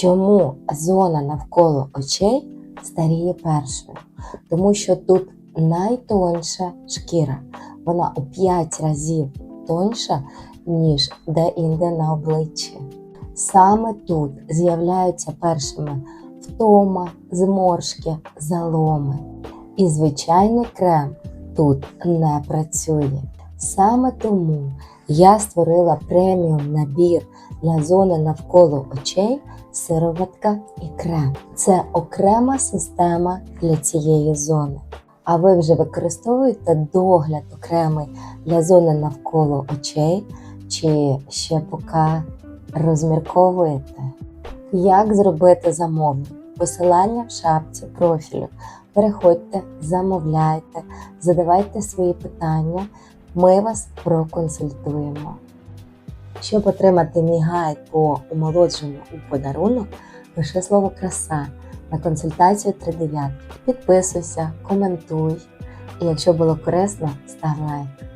Чому зона навколо очей старіє першою? Тому що тут найтонша шкіра. Вона у 5 разів тоньша, ніж де-інде на обличчі. Саме тут з'являються першими втома, зморшки, заломи. І звичайний крем тут не працює. Саме тому я створила преміум набір для зони навколо очей сироватка і крем. Це окрема система для цієї зони. А ви вже використовуєте догляд окремий для зони навколо очей, чи ще поки розмірковуєте? Як зробити замовлення? Посилання в шапці профілю. Переходьте, замовляйте, задавайте свої питання. Ми вас проконсультуємо. Щоб отримати мій гайд по омолодженню у подарунок, пиши слово краса на консультацію 39. Підписуйся, коментуй. І якщо було корисно, став лайк.